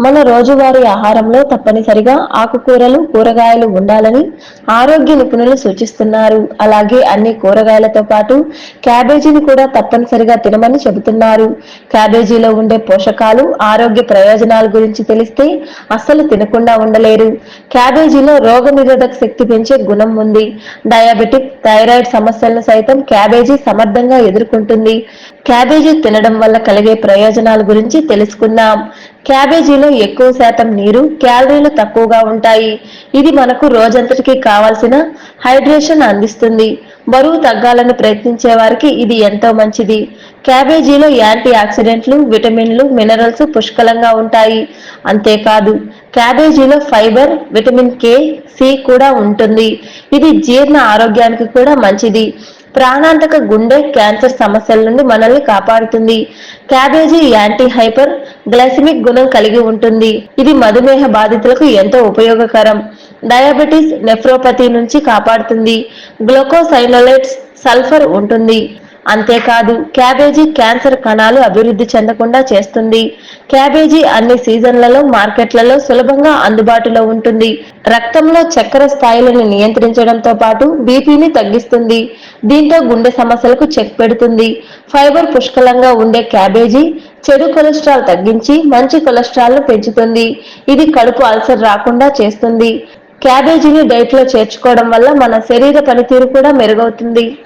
మన రోజువారీ ఆహారంలో తప్పనిసరిగా ఆకుకూరలు కూరగాయలు ఉండాలని ఆరోగ్య నిపుణులు సూచిస్తున్నారు. అలాగే అన్ని కూరగాయలతో పాటు క్యాబేజీని కూడా తప్పనిసరిగా తినమని చెబుతున్నారు. క్యాబేజీలో ఉండే పోషకాలు ఆరోగ్య ప్రయోజనాల గురించి తెలిస్తే అస్సలు తినకుండా ఉండలేరు. క్యాబేజీలో రోగ నిరోధక శక్తి పెంచే గుణం ఉంది. డయాబెటిక్ థైరాయిడ్ సమస్యలను సైతం క్యాబేజీ సమర్థంగా ఎదుర్కొంటుంది. క్యాబేజీ తినడం వల్ల కలిగే ప్రయోజనాల గురించి తెలుసుకుందాం. క్యాబేజీలో ఎక్కువ శాతం నీరు క్యాలరీలు తక్కువగా ఉంటాయి. ఇది మనకు రోజంతటికి కావాల్సిన హైడ్రేషన్ అందిస్తుంది. బరువు తగ్గాలని ప్రయత్నించే వారికి ఇది ఎంతో మంచిది. క్యాబేజీలో యాంటీ ఆక్సిడెంట్లు విటమిన్లు మినరల్స్ పుష్కలంగా ఉంటాయి. అంతేకాదు క్యాబేజీలో ఫైబర్ విటమిన్ కే సి కూడా ఉంటుంది. ఇది జీర్ణ ఆరోగ్యానికి కూడా మంచిది. ప్రాణాంతక గుండె క్యాన్సర్ సమస్యల నుండి మనల్ని కాపాడుతుంది. క్యాబేజీ యాంటీ హైపర్ గ్లైసిమిక్ గుణం కలిగి ఉంటుంది. ఇది మధుమేహ బాధితులకు ఎంతో ఉపయోగకరం. డయాబెటీస్ నెఫ్రోపతి నుంచి కాపాడుతుంది. గ్లూకోసైనోలైట్స్ సల్ఫర్ ఉంటుంది. అంతేకాదు క్యాబేజీ క్యాన్సర్ కణాలు అభివృద్ధి చెందకుండా చేస్తుంది. క్యాబేజీ అన్ని సీజన్లలో మార్కెట్లలో సులభంగా అందుబాటులో ఉంటుంది. రక్తంలో చక్కెర స్థాయిలను నియంత్రించడంతో పాటు బీపీని తగ్గిస్తుంది. దీంతో గుండె సమస్యలకు చెక్ పెడుతుంది. ఫైబర్ పుష్కలంగా ఉండే క్యాబేజీ చెడు కొలెస్ట్రాల్ తగ్గించి మంచి కొలెస్ట్రాల్ను పెంచుతుంది. ఇది కడుపు అల్సర్ రాకుండా చేస్తుంది. క్యాబేజీని డైట్లో చేర్చుకోవడం వల్ల మన శరీర పనితీరు కూడా మెరుగవుతుంది.